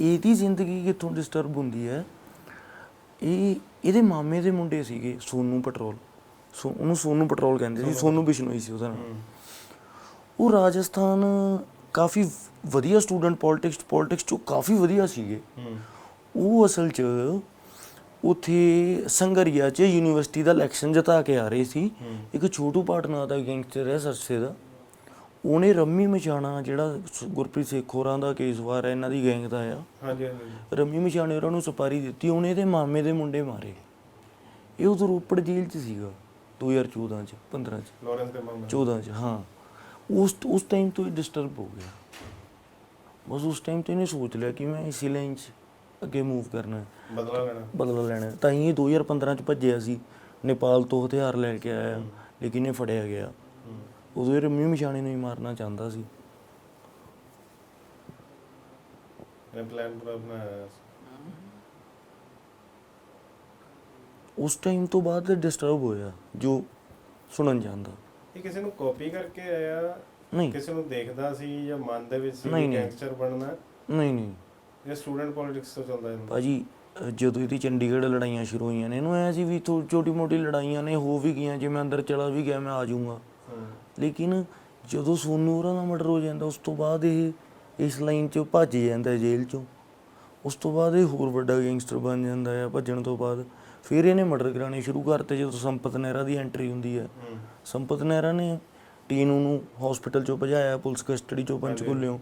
ਇਹਦੀ ਜ਼ਿੰਦਗੀ ਕਿੱਥੋਂ ਡਿਸਟਰਬ ਹੁੰਦੀ ਹੈ? ਇਹ, ਇਹਦੇ ਮਾਮੇ ਦੇ ਮੁੰਡੇ ਸੀਗੇ, ਸੋਨੂ ਪੈਟਰੋਲ ਸੋ, ਉਹਨੂੰ ਸੋਨੂ ਪੈਟਰੋਲ ਕਹਿੰਦੇ ਸੀ, ਸੋਨੂ ਬਿਸ਼ਨੋਈ ਸੀ ਉਹਦਾ ਨਾਮ। ਉਹ ਰਾਜਸਥਾਨ ਕਾਫੀ ਵਧੀਆ ਸਟੂਡੈਂਟ ਪੋਲਿਟਿਕਸ ਪੋਲਿਟਿਕਸ ਚੋਂ ਕਾਫੀ ਵਧੀਆ ਸੀਗੇ। ਉਹ ਅਸਲ 'ਚ ਉਥੇ ਸੰਗਰੀਆ 'ਚ ਯੂਨੀਵਰਸਿਟੀ ਦਾ ਇਲੈਕਸ਼ਨ ਜਿਤਾ ਕੇ ਆ ਰਹੇ ਸੀ। ਇੱਕ ਛੋਟੂ ਪਾਟਨਾ ਦਾ ਗੈਂਗਸਟਰ ਹੈ, ਸਰਸੇ ਦਾ। ਉਹਨੇ ਰੰਮੀ ਮਚਾਣਾ ਜਿਹੜਾ ਸ- ਗੁਰਪ੍ਰੀਤ ਸੇਖ ਹੋਰਾਂ ਦਾ ਕੇਸ ਵਾਰ ਹੈ ਇਹਨਾਂ ਦੀ ਗੈਂਗ ਦਾ ਆ। ਹਾਂਜੀ ਹਾਂਜੀ ਰੰਮੀ ਮਚਾਣੇ ਉਹਨਾਂ ਨੂੰ ਸਪਾਰੀ ਦਿੱਤੀ ਉਹਨੇ ਇਹਦੇ ਮਾਮੇ ਦੇ ਮੁੰਡੇ ਮਾਰੇ। ਇਹ ਉਦੋਂ ਰੋਪੜ ਜੇਲ੍ਹ 'ਚ ਸੀਗਾ 2014 'ਚ 15 'ਚ। ਲਾਰੈਂਸ ਦੇ ਮਾਮਲੇ 14 ਚ ਹਾਂ। ਉਸ ਉਸ ਟਾਈਮ ਤੋਂ ਹੀ ਡਿਸਟਰਬ ਹੋ ਗਿਆ। ਬਸ ਉਸ ਟਾਈਮ ਤੇ ਇਹਨੇ ਸੋਚ ਲਿਆ ਕਿ ਮੈਂ ਇਸੇ ਲਾਈਨ 'ਚ ਅੱਗੇ ਮੂਵ ਕਰਨਾ ਹੈ। ਬਦਲਾ ਲੈਣਾ ਬਦਲਾ ਲੈਣਾ ਹੈ। ਤਾਂ ਹੀ ਇਹ 2015 ਚ ਭੱਜਿਆ ਸੀ। ਨੇਪਾਲ ਤੋਂ ਹਥਿਆਰ ਲੈ ਕੇ ਆਇਆ ਲੇਕਿਨ ਇਹ ਫੜਿਆ ਗਿਆ। ਉਦੋਂ ਇਹ ਰੰਮੀ ਮਸ਼ਾਣੀ ਨੂੰ ਹੀ ਮਾਰਨਾ ਚਾਹੁੰਦਾ ਸੀ। ਇਹ ਪਲਾਨ ਪੂਰਾ ਬਣਾਇਆ ਸੀ। ਉਸ ਟਾਈਮ ਤੋਂ ਬਾਅਦ ਡਿਸਟਰਬ ਹੋਇਆ ਜੋ ਸੁਣਨ ਜਾਂਦਾ। ਇਹ ਕਿਸੇ ਨੂੰ ਕਾਪੀ ਕਰਕੇ ਆਇਆ ਨਹੀਂ। ਕਿਸੇ ਨੂੰ ਦੇਖਦਾ ਸੀ ਜਾਂ ਮਨ ਦੇ ਵਿੱਚ ਸੀ ਨਹੀਂ, ਨਹੀਂ। ਗੈਂਗਸਟਰ ਬਣਨਾ। ਨਹੀਂ ਨਹੀਂ। ਇਹ ਸਟੂਡੈਂਟ ਪੋਲਿਟਿਕਸ ਤੋਂ ਚੱਲਦਾ ਜਾਂਦਾ। ਭਾਜੀ ਅਹ ਜਦੋਂ ਇਹਦੀ ਚੰਡੀਗੜ੍ਹ ਲੜਾਈਆਂ ਸ਼ੁਰੂ ਹੋਈਆਂ ਨੇ ਇਹਨੂੰ ਐ ਸੀ ਵੀ ਛੋਟੀ ਮੋਟੀ ਲੜਾਈਆਂ ਨੇ ਹੋ ਵੀ ਗਈਆਂ ਜੇ ਮੈਂ ਅੰਦਰ ਚਲਾ ਵੀ ਗਿਆ ਮੈਂ ਆ ਜਾਊਂਗਾ। ਲੇਕਿਨ ਜਦੋਂ ਸੋਨੂ ਹੋਰਾਂ ਦਾ ਮਰਡਰ ਹੋ ਜਾਂਦਾ ਉਸ ਤੋਂ ਬਾਅਦ ਇਹ ਇਸ ਲਾਈਨ 'ਚੋਂ ਭੱਜ ਜਾਂਦਾ ਹੈ ਜੇਲ੍ਹ 'ਚੋਂ। ਉਸ ਤੋਂ ਬਾਅਦ ਇਹ ਹੋਰ ਵੱਡਾ ਗੈਂਗਸਟਰ ਬਣ ਜਾਂਦਾ ਹੈ ਭੱਜਣ ਤੋਂ ਬਾਅਦ। ਫਿਰ ਇਹਨੇ ਮਰਡਰ ਕਰਾਣੇ ਸ਼ੁਰੂ ਕਰਤੇ ਜਦੋਂ ਸੰਪਤ ਨਹਿਰਾ ਦੀ ਐਂਟਰੀ ਹੁੰਦੀ ਹੈ। ਸੰਪਤ ਨਹਿਰਾ ਨੇ ਟੀਨੂ ਨੂੰ ਹਸਪੀਟਲ 'ਚੋਂ ਭਜਾਇਆ ਪੁਲਿਸ ਕਸਟਡੀ 'ਚੋਂ ਪੰਚਕੂਲਿਓਂ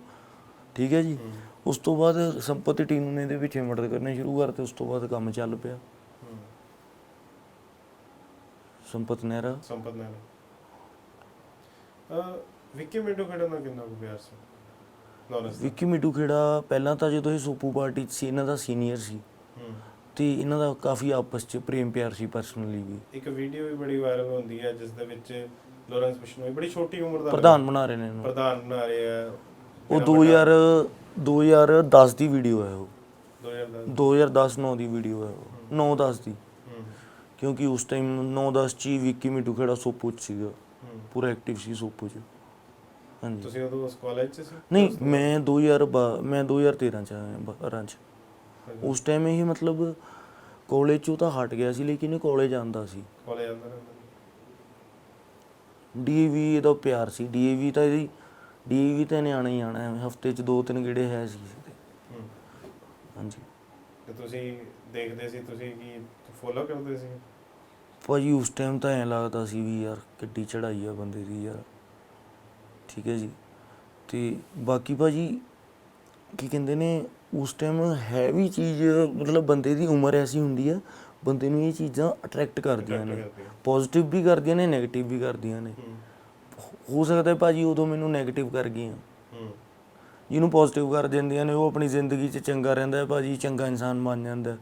ਠੀਕ ਹੈ ਜੀ? ਉਸ ਤੋਂ ਬਾਅਦ ਸੰਪਤ ਤੇ ਟੀਨੂ ਨੇ ਇਹਦੇ ਪਿੱਛੇ ਮਰਡਰ ਕਰਨੇ ਸ਼ੁਰੂ ਕਰਤੇ ਉਸ ਤੋਂ ਬਾਅਦ ਕੰਮ ਚੱਲ ਪਿਆ। ਸੰਪਤ ਨਹਿਰਾ। ਸੰਪਤ ਅ ਵਿੱਕੀ ਮਿੰਟੂ ਕਿੰਨਾ ਕੁ ਪਿਆਰ ਸੀ? ਵਿੱਕੀ ਮਿੱਟੂ ਖੇੜਾ ਪਹਿਲਾਂ ਤਾਂ ਜਦੋਂ ਇਹ ਸੋਪੂ ਪਾਰਟੀ 'ਚ ਸੀ ਇਹਨਾਂ ਦਾ ਸੀਨੀਅਰ ਸੀ। ਹੂੰ। ਤੇ ਇਹਨਾਂ ਦਾ ਕਾਫੀ ਆਪਸ 'ਚ ਪ੍ਰੇਮ ਪਿਆਰ ਸੀ ਪਰਸਨਲੀ ਵੀ। ਇੱਕ ਵੀਡੀਓ ਵੀ ਬੜੀ ਵਾਇਰਲ ਹੁੰਦੀ ਹੈ ਜਿਸ ਦੇ ਵਿੱਚ ਲਾਰੈਂਸ ਬਿਸ਼ਨੋਈ ਬੜੀ ਛੋਟੀ ਉਮਰ ਦਾ ਪ੍ਰਧਾਨ ਬਣਾ ਰਹੇ ਨੇ ਇਹਨੂੰ। ਪ੍ਰਧਾਨ ਬਣਾ ਰਹੇ ਆ ਉਹ 2000 2010 ਦੀ ਵੀਡੀਓ ਹੈ ਉਹ। 2010 2010 9 ਦੀ ਵੀਡੀਓ ਹੈ ਉਹ। 9 10 ਦੀ। ਕਿਉਂਕਿ ਉਸ ਟਾਈਮ 9 10 ਚ ਹੀ ਵਿੱਕੀ ਮਿੱਟੂ ਖੇੜਾ ਸੋਪੂ 'ਚ ਸੀਗਾ। ਪੂਰਾ ਐਕਟਿਵ ਸੀ ਸੋਪੂ 'ਚ। ਹਾਂਜੀ। ਤੁਸੀਂ ਉਦੋਂ ਉਸ ਕਾਲਜ 'ਚ ਸੀ? ਨਹੀਂ ਮੈਂ 2000 ਮੈਂ 2013 ਚ ਆਇਆ 12 ਚ। ਉਸ ਟਾਈਮ ਇਹ ਮਤਲਬ ਕਾਲਜ ਚੋਂ ਤਾਂ ਹਟ ਗਿਆ ਸੀ ਲੇਕਿਨ ਇਹ ਕਾਲਜ ਆਂਦਾ ਸੀ। ਕਾਲਜ ਆਉਂਦਾ ਡੀਏਵੀ ਇਹਦਾ ਪਿਆਰ ਸੀ। ਡੀਏਵੀ ਤਾਂ ਇਹਦੀ ਡੀਏਵੀ ਤਾਂ ਇਹਨੇ ਆਣਾ ਹੀ ਆਣਾ ਹਫ਼ਤੇ ਚ ਦੋ ਤਿੰਨ ਗੇੜੇ ਹੈ ਸੀ ਇਹਦੇ। ਹਾਂਜੀ। ਤੇ ਤੁਸੀਂ ਦੇਖਦੇ ਸੀ ਤੁਸੀਂ ਕੀ ਫੋਲੋ ਕਰਦੇ ਸੀ? ਭਾਜੀ ਉਸ ਟਾਈਮ ਤਾਂ ਐਂ ਲੱਗਦਾ ਸੀ ਵੀ ਯਾਰ ਕਿੱਡੀ ਚੜਾਈ ਆ ਬੰਦੇ ਦੀ ਯਾਰ। ਠੀਕ ਹੈ ਜੀ। ਤੇ ਬਾਕੀ ਭਾਜੀ ਕੀ ਕਹਿੰਦੇ ਨੇ ਉਸ ਟਾਈਮ ਹੈ ਵੀ ਚੀਜ਼ ਮਤਲਬ ਬੰਦੇ ਦੀ ਉਮਰ ਐਸੀ ਹੁੰਦੀ ਆ ਬੰਦੇ ਨੂੰ ਇਹ ਚੀਜ਼ਾਂ ਅਟਰੈਕਟ ਕਰਦੀਆਂ ਨੇ। ਪੋਜ਼ਿਟਿਵ ਵੀ ਕਰਦੀਆਂ ਨੇ 네ਗੇਟਿਵ ਵੀ ਕਰਦੀਆਂ ਨੇ। ਹੂੰ। ਸਕਦਾ ਹੈ ਭਾਜੀ ਉਦੋਂ ਮੈਨੂੰ 네ਗੇਟਿਵ ਕਰ ਗਈਆਂ। ਜਿਹਨੂੰ ਪੋਜ਼ਿਟਿਵ ਕਰ ਦਿੰਦੀਆਂ ਨੇ ਉਹ ਆਪਣੀ ਜ਼ਿੰਦਗੀ 'ਚ ਚੰਗਾ ਰਹਿੰਦਾ ਹੈ ਭਾਜੀ ਚੰਗਾ ਇਨਸਾਨ ਬਣ ਜਾਂਦਾ ਹੈ।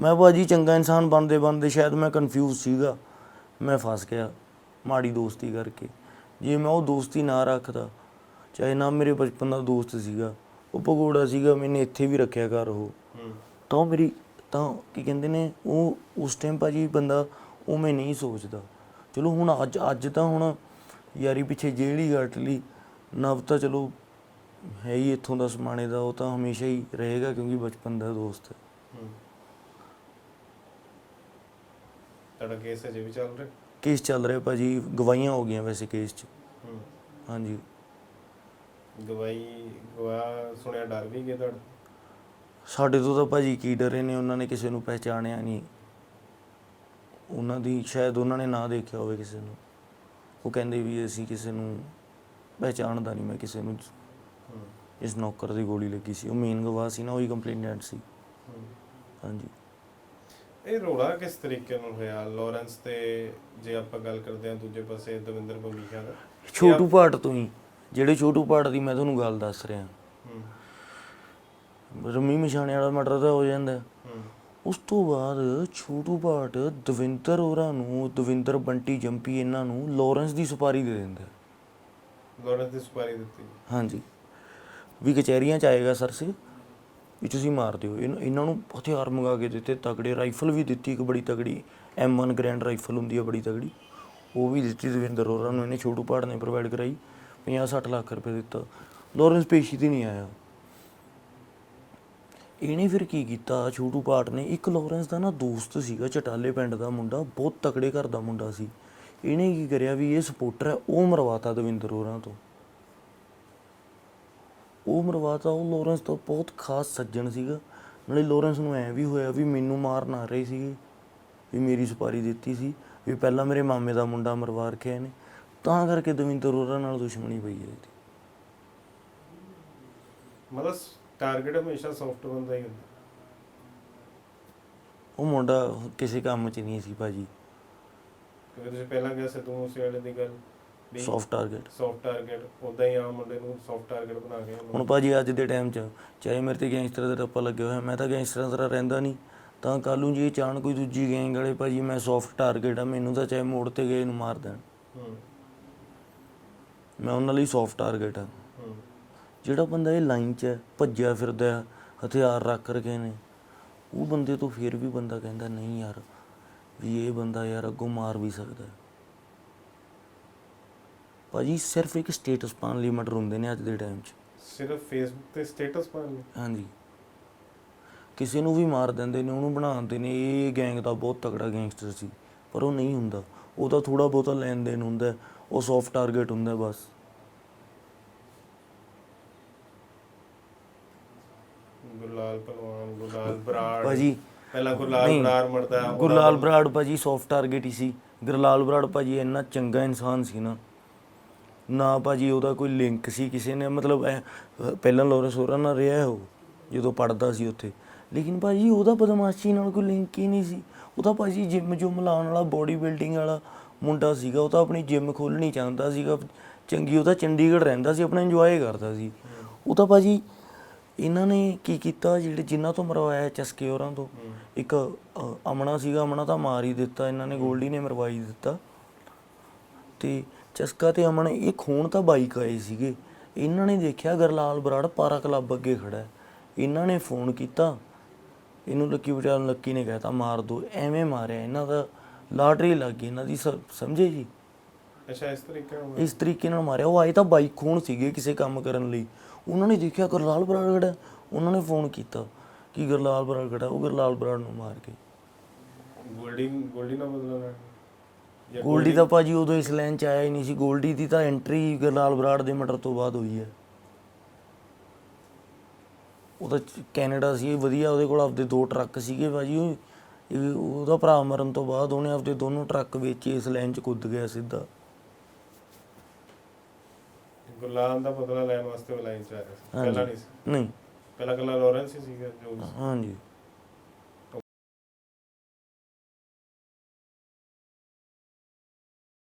ਮੈਂ ਭਾਜੀ ਚੰਗਾ ਇਨਸਾਨ ਬਣਦੇ ਬਣਦੇ ਸ਼ਾਇਦ ਮੈਂ ਕਨਫਿਊਜ਼ ਸੀਗਾ। ਮੈਂ ਫਸ ਗਿਆ ਮਾੜੀ ਦੋਸਤੀ ਕਰਕੇ। ਜੇ ਮੈਂ ਉਹ ਦੋਸਤੀ ਨਾ ਰੱਖਦਾ ਚਾਹੇ ਨਾ ਮੇਰੇ ਬਚਪਨ ਦਾ ਦੋਸਤ ਸੀਗਾ ਉਹ ਭਗੋੜਾ ਸੀਗਾ ਮੈਨੇ ਇੱਥੇ ਵੀ ਰੱਖਿਆ ਕਰ ਉਹ। ਤਾਂ ਉਹ ਮੇਰੀ ਤਾਂ ਕੀ ਕਹਿੰਦੇ ਨੇ ਉਹ ਉਸ ਟਾਈਮ ਭਾਜੀ ਬੰਦਾ ਉਵੇਂ ਨਹੀਂ ਸੋਚਦਾ। ਚਲੋ ਹੁਣ ਅੱਜ ਅੱਜ ਤਾਂ ਹੁਣ ਯਾਰੀ ਪਿੱਛੇ ਜੇਲ੍ਹ ਹੀ ਕੱਟ ਲਈ। ਨਵ ਤਾਂ ਚਲੋ ਹੈ ਹੀ ਇੱਥੋਂ ਦਾ ਸਮਾਣੇ ਦਾ ਉਹ ਤਾਂ ਹਮੇਸ਼ਾ ਹੀ ਰਹੇਗਾ ਕਿਉਂਕਿ ਬਚਪਨ ਦਾ ਦੋਸਤ ਹੈ ਹੂੰ ਤੁਹਾਡਾ ਕੇਸ ਅਜੇ ਵੀ ਚੱਲ ਰਿਹਾ? ਕੇਸ ਚੱਲ ਰਿਹਾ ਭਾਜੀ ਗਵਾਹੀਆਂ ਹੋ ਗਈਆਂ ਵੈਸੇ ਕੇਸ 'ਚ। ਹੂੰ। ਹਾਂਜੀ। ਗਵਾਈ ਗਵਾ ਸੁਣਿਆ ਡਰ ਵੀ ਗਿਆ ਤੁਹਾਡਾ? ਸਾਡੇ ਤੋਂ ਤਾਂ ਭਾਜੀ ਕੀ ਡਰੇ ਨੇ ਉਹਨਾਂ ਨੇ ਕਿਸੇ ਨੂੰ ਪਹਿਚਾਣਿਆ ਨਹੀਂ ਉਹਨਾਂ ਦੀ ਸ਼ਾਇਦ ਉਹਨਾਂ ਨੇ ਨਾ ਦੇਖਿਆ ਹੋਵੇ ਕਿਸੇ ਨੂੰ। ਉਹ ਕਹਿੰਦੇ ਵੀ ਅਸੀਂ ਕਿਸੇ ਨੂੰ ਪਹਿਚਾਣਦਾ ਨਹੀਂ ਮੈਂ ਕਿਸੇ ਨੂੰ ਹੂੰ। ਇਸ ਨੌਕਰ ਦੀ ਗੋਲੀ ਲੱਗੀ ਸੀ। ਉਹ ਮੇਨ ਗਵਾਹ ਸੀ ਨਾ ਉਹੀ ਕੰਪਲੇਨੈਂਟ ਸੀ। ਹੂੰ। ਹਾਂਜੀ। ਇਹ ਰੋਲਾ ਕਿਸ ਤਰੀਕੇ ਨਾਲ ਹੋਇਆ? ਲਾਰੈਂਸ ਤੇ ਜੇ ਆਪਾਂ ਗੱਲ ਕਰਦੇ ਹਾਂ ਦੂਜੇ ਪਾਸੇ ਦਵਿੰਦਰ ਬੰਬੀਖਾ ਦਾ ਛੋਟੂ ਪਾਟ ਤੋਂ ਹੀ। ਜਿਹੜੇ ਛੋਟੂ ਪਾਟ ਦੀ ਮੈਂ ਤੁਹਾਨੂੰ ਗੱਲ ਦੱਸ ਰਿਹਾ। ਹੂੰ। ਰਮੀ ਮਸ਼ਾਣੇ ਵਾਲਾ ਮਰਡਰ ਤਾਂ ਹੋ ਜਾਂਦਾ। ਉਸ ਤੋਂ ਬਾਅਦ ਛੋਟੂ ਪਾਟ ਦਵਿੰਦਰ ਹੋਰਾਂ ਨੂੰ ਦਵਿੰਦਰ ਬੰਟੀ ਜੰਪੀ ਇਹਨਾਂ ਨੂੰ ਲਾਰੈਂਸ ਦੀ ਸੁਪਾਰੀ ਦੇ ਦਿੰਦਾ। ਲਾਰੈਂਸ ਦੀ ਸੁਪਾਰੀ ਦਿੱਤੀ। ਹਾਂਜੀ। ਵੀ ਕਚਹਿਰੀਆਂ ਚ ਆਏਗਾ ਸਰ ਸੇ। ਵੀ ਤੁਸੀਂ ਮਾਰ ਦਿਓ ਇਹਨੂੰ- ਇਹਨਾਂ ਨੂੰ ਹਥਿਆਰ ਮੰਗਾ ਕੇ ਦਿੱਤੇ ਤਗੜੇ ਰਾਈਫਲ ਵੀ ਦਿੱਤੀ ਇੱਕ ਬੜੀ ਤਗੜੀ। M1 ਗ੍ਰੈਂਡ ਰਾਈਫਲ ਹੁੰਦੀ ਆ ਬੜੀ ਤਗੜੀ। ਉਹ ਵੀ ਦਿੱਤੀ ਦਵਿੰਦਰ ਹੋਰਾਂ ਨੂੰ, ਇਹਨੇ ਛੋਟੂ ਪਹਾੜ ਨੇ ਪ੍ਰੋਵਾਈਡ ਕਰਾਈ। 50 60 ਲੱਖ ਰੁਪਏ ਦਿੱਤਾ। ਲੋਰੈਂਸ ਪੇਸ਼ੀ ਤੇ ਨਹੀਂ ਆਇਆ। ਇਹਨੇ ਫਿਰ ਕੀ ਕੀਤਾ? ਛੋਟੂ ਪਾਟ ਨੇ ਇੱਕ ਲੋਰੈਂਸ ਦਾ ਨਾ ਦੋਸਤ ਸੀਗਾ, ਚਟਾਲੇ ਪਿੰਡ ਦਾ ਮੁੰਡਾ, ਬਹੁਤ ਤਕੜੇ ਘਰ ਦਾ ਮੁੰਡਾ ਸੀ। ਇਹਨੇ ਕੀ ਕਰਿਆ ਵੀ ਇਹ ਸਪੋਰਟਰ ਹੈ, ਉਹ ਮਰਵਾਤਾ ਦਵਿੰਦਰ ਹੋਰਾਂ ਤੋਂ। ਉਹ ਮਰਵਾਤਾ ਉਹ ਲਾਰੈਂਸ ਤਾਂ ਬਹੁਤ ਖਾਸ ਸੱਜਣ ਸੀਗਾ। ਨਾਲੇ ਲਾਰੈਂਸ ਨੂੰ ਐ ਵੀ ਹੋਇਆ ਵੀ ਮੈਨੂੰ ਮਾਰਨ ਆ ਰਹੇ ਸੀਗੇ ਵੀ ਮੇਰੀ ਸੁਪਾਰੀ ਦਿੱਤੀ ਸੀ ਵੀ ਪਹਿਲਾਂ ਮੇਰੇ ਮਾਮੇ ਦਾ ਮੁੰਡਾ ਮਰਵਾ ਰੱਖਿਆ ਇਹਨੇ। ਤਾਂ ਕਰਕੇ ਦਵਿੰਦਰ ਹੋਰਾਂ ਨਾਲ ਦੁਸ਼ਮਣੀ ਪਈ ਹੈ ਇਹਦੀ ਮਤਲਬ ਟਾਰਗੇਟ ਹਮੇਸ਼ਾ ਸੌਫਟ ਬੰਦਾ ਹੀ ਹੁੰਦਾ। ਉਹ ਮੁੰਡਾ ਕਿਸੇ ਕੰਮ 'ਚ ਨਹੀਂ ਸੀ ਭਾਜੀ। ਕਿਉਂਕਿ ਤੁਸੀਂ ਪਹਿਲਾਂ ਕਿਹਾ ਸਿੱਧੂ ਮੂਸੇ ਵਾਲੇ ਦੀ ਗੱਲ। ਸੌਫਟ ਟਾਰਗੇਟ ਸੌਫਟ ਟਾਰਗੇਟ ਉਦਾਂ ਹੀ ਆਮ ਮੁੰਡੇ ਨੂੰ ਸੌਫਟ ਟਾਰਗੇਟ ਬਣਾ ਕੇ ਹੁਣ ਭਾਜੀ ਅੱਜ ਦੇ ਟਾਈਮ 'ਚ ਚਾਹੇ ਮੇਰੇ ਤੇ ਗੈਂਗਸਟਰ ਦਾ ਟੱਪਾ ਲੱਗਿਆ ਹੋਇਆ ਮੈਂ ਤਾਂ ਗੈਂਗਸਟਰਾਂ ਤਰ੍ਹਾਂ ਰਹਿੰਦਾ ਨਹੀਂ ਤਾਂ ਕੱਲ੍ਹ ਨੂੰ ਜੇ ਚਾਹਣ ਕੋਈ ਦੂਜੀ ਗੈਂਗ ਵਾਲੇ ਭਾਜੀ ਮੈਂ ਸੌਫਟ ਟਾਰਗੇਟ ਆ ਮੈਨੂੰ ਤਾਂ ਚਾਹੇ ਮੋੜ ਤੇ ਗਏ ਨੂੰ ਮਾਰ ਦੇਣ। ਮੈਂ ਉਹਨਾਂ ਲਈ ਸੌਫਟ ਟਾਰਗੇਟ ਆ। ਹੂੰ। ਜਿਹੜਾ ਬੰਦਾ ਇਹ ਲਾਈਨ 'ਚ ਭੱਜਿਆ ਫਿਰਦਾ ਹੈ, ਹਥਿਆਰ ਰੱਖ ਰਕੇ ਨੇ ਉਹ ਬੰਦੇ ਤੋਂ ਫਿਰ ਵੀ ਬੰਦਾ ਕਹਿੰਦਾ ਨਹੀਂ ਯਾਰ ਵੀ ਇਹ ਬੰਦਾ ਯਾਰ ਅੱਗੋਂ ਮਾਰ ਵੀ ਸਕਦਾ ਹੈ। ਭਾਜੀ ਸਿਰਫ ਇੱਕ ਸਟੇਟਸ ਪਾਉਣ ਲਈ ਮਟਰ ਹੁੰਦੇ ਨੇ ਅੱਜ ਦੇ ਟਾਈਮ 'ਚ। ਸਿਰਫ ਫੇਸਬੁੱਕ ਤੇ ਸਟੇਟਸ ਪਾਉਣ ਲਈ? ਹਾਂਜੀ। ਕਿਸੇ ਨੂੰ ਵੀ ਮਾਰ ਦਿੰਦੇ ਨੇ ਉਹਨੂੰ ਬਣਾ ਦਿੰਦੇ ਨੇ ਇਹ ਗੈਂਗ ਦਾ ਬਹੁਤ ਤਕੜਾ ਗੈਂਗਸਟਰ ਸੀ ਪਰ ਉਹ ਨਹੀਂ ਹੁੰਦਾ। ਉਹਦਾ ਥੋੜਾ ਬਹੁਤਾ ਲੈਣ ਦੇਣ ਹੁੰਦਾ ਉਹ ਸੌਫਟ ਟਾਰਗੇਟ ਹੁੰਦਾ ਬਸ। ਗੁਰਲਾਲ ਪਹਿਲਵਾਨ ਗੁਰਲਾਲ ਬਰਾੜ। ਭਾਜੀ ਪਹਿਲਾਂ ਗੁਰਲਾਲ ਬਰਾੜ ਮਰਦਾ ਗੁਰਲਾਲ ਬਰਾੜ ਭਾਜੀ ਸੌਫਟ ਟਾਰਗੇਟ ਹੀ ਸੀ। ਗੁਰਲਾਲ ਬਰਾੜ ਭਾਜੀ ਇੰਨਾ ਚੰਗਾ ਇਨਸਾਨ ਸੀ ਨਾ ਨਾ ਭਾਜੀ ਉਹਦਾ ਕੋਈ ਲਿੰਕ ਸੀ ਕਿਸੇ ਨੇ ਮਤਲਬ ਅਹ, ਪਹਿਲਾਂ ਲੋਰੈਂਸ ਹੋਰਾਂ ਨਾਲ ਰਿਹਾ ਉਹ ਜਦੋਂ ਪੜਦਾ ਸੀ ਉੱਥੇ। ਲੇਕਿਨ ਭਾਜੀ ਉਹਦਾ ਬਦਮਾਸ਼ੀ ਨਾਲ ਕੋਈ ਲਿੰਕ ਹੀ ਨਹੀਂ ਸੀ। ਉਹ ਤਾਂ ਭਾਜੀ ਜਿਮ ਜੁਮ ਲਾਉਣ ਵਾਲਾ ਬੋਡੀ ਬਿਲਡਿੰਗ ਵਾਲਾ ਮੁੰਡਾ ਸੀਗਾ ਉਹ ਤਾਂ ਆਪਣੀ ਜਿਮ ਖੋਲਣੀ ਚਾਹੁੰਦਾ ਸੀਗਾ। ਚੰਗੀ ਉਹ ਤਾਂ ਚੰਡੀਗੜ੍ਹ ਰਹਿੰਦਾ ਸੀ ਆਪਣਾ ਇੰਜੋਏ ਕਰਦਾ ਸੀ। ਉਹ ਤਾਂ ਭਾਜੀ ਇਹਨਾਂ ਨੇ ਕੀ ਕੀਤਾ ਜਿਹੜੇ ਜਿਨ੍ਹਾਂ ਤੋਂ ਮਰਵਾਇਆ ਚਸਕੇ ਹੋਰਾਂ ਤੋਂ? ਇੱਕ ਅਮਣਾ ਸੀਗਾ ਅਮਣਾ ਤਾਂ ਮਾਰ ਹੀ ਦਿੱਤਾ ਇਹਨਾਂ ਨੇ ਗੋਲਡੀ ਨੇ ਮਰਵਾਈ ਦਿੱਤਾ। ਤੇ ਚਸਕਾ ਤੇ ਅਮਨ ਇਹ ਖੂਨ ਤਾਂ ਬਾਈਕ ਆਏ ਸੀਗੇ। ਇਹਨਾਂ ਨੇ ਦੇਖਿਆ ਗਰਲਾਲ ਬਰਾੜ ਪਾਰਾ ਕਲੱਬ ਅੱਗੇ ਖੜਾ ਹੈ। ਇਹਨਾਂ ਨੇ ਫੋਨ ਕੀਤਾ। ਇਹਨੂੰ ਲੱਕੀ ਵਿਚਾਰ ਨੂੰ ਲੱਕੀ ਨੇ ਕਹਿਤਾ ਮਾਰ ਦੋ। ਐਵੇਂ ਮਾਰਿਆ ਇਹਨਾਂ ਦਾ। ਲਾਟਰੀ ਲੱਗ ਗਈ ਇਹਨਾਂ ਦੀ ਸ- ਸਮਝੇ ਜੀ? ਅੱਛਾ ਇਸ ਤਰੀਕੇ ਨਾਲ ਇਸ ਤਰੀਕੇ ਨਾਲ ਮਾਰਿਆ। ਉਹ ਆਏ ਤਾਂ ਬਾਈਕ ਖੂਨ ਸੀਗੇ ਕਿਸੇ ਕੰਮ ਕਰਨ ਲਈ। ਉਹਨਾਂ ਨੇ ਦੇਖਿਆ ਗਰਲਾਲ ਬਰਾੜ ਖੜਾ ਹੈ। ਉਹਨਾਂ ਨੇ ਫੋਨ ਕੀਤਾ ਕਿ ਗਰਲਾਲ ਬਰਾੜ ਖੜਾ ਹੈ। ਉਹ ਗਰਲਾਲ ਬਰਾੜ ਨੂੰ ਮਾਰ ਕੇ। ਗੋਲਡੀ ਗੋਲਡੀ ਨਾਲ ਬਦਲਾ ਲੈਣਾ ਜਾਂ ਗੋਲਡੀ ਤਾਂ ਭਾਜੀ ਉਦੋਂ ਇਸ ਲਾਈਨ ਚ ਆਇਆ ਹੀ ਨਹੀਂ ਸੀ। ਗੋਲਡੀ ਦੀ ਤਾਂ ਐਂਟਰੀ ਗਰਲਾਲ ਬਰਾੜ ਦੇ ਮਟਰ ਤੋਂ ਬਾਅਦ ਹੋਈ ਹੈ। ਉਹ ਤਾਂ ਚ- ਕੈਨੇਡਾ ਸੀ ਵਧੀਆ ਉਹਦੇ ਕੋਲ ਆਪਦੇ ਦੋ ਟਰੱਕ ਸੀਗੇ ਭਾਜੀ। ਉਹਦਾ ਭਰਾ ਮਰਨ ਤੋਂ ਬਾਅਦ ਉਹਨੇ ਆਪਦੇ ਦੋਨੋਂ ਟਰੱਕ ਵੇਚੇ ਇਸ ਲਾਈਨ ਚ ਕੁੱਦ ਗਿਆ ਸਿੱਧਾ। ਗੁਰਲਾਲ ਦਾ ਬਦਲਾ ਲੈਣ ਵਾਸਤੇ ਉਹ ਲਾਈਨ ਚ ਆ ਰਿਹਾ ਸੀ ਪਹਿਲਾਂ ਨਹੀਂ ਸੀ। ਨਹੀਂ। ਪਹਿਲਾਂ ਕੱਲਾ ਲਾਰੈਂਸ ਹੀ ਸੀਗਾ ਜੋ ਹਾਂਜੀ।